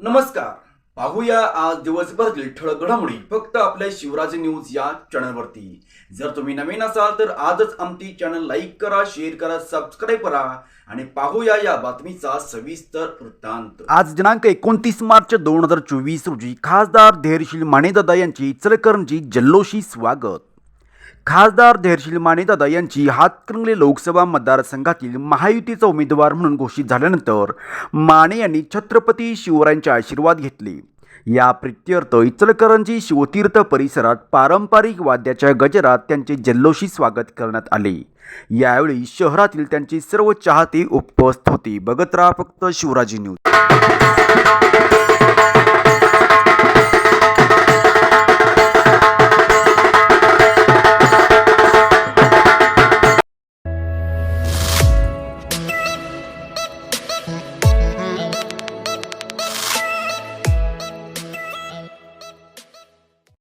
नमस्कार. पाहूया आज दिवसभरातील ठळक घडामोडी. फक्त आपल्या शिवराज न्यूज या चॅनलवरती. जर तुम्ही नवीन असाल तर आजच आमची चॅनल लाईक करा शेअर करा सबस्क्राईब करा आणि पाहूया या बातमीचा सविस्तर वृत्तांत. आज दिनांक एकोणतीस मार्च दोन हजार चोवीस रोजी खासदार धैर्यशील मानेदादा यांची इचलकरंजी जल्लोषी स्वागत. खासदार धैर्शील मानेदादा यांची हातकणंगले लोकसभा मतदारसंघातील महायुतीचा उमेदवार म्हणून घोषित झाल्यानंतर माने यांनी छत्रपती शिवरायांचे आशीर्वाद घेतले. या प्रित्यर्थ इचलकरंजी शिवतीर्थ परिसरात पारंपरिक वाद्याच्या गजरात त्यांचे जल्लोषी स्वागत करण्यात आले. यावेळी शहरातील त्यांचे सर्व चाहते उपस्थित होते. बघत राहा फक्त शिवराजी न्यूज.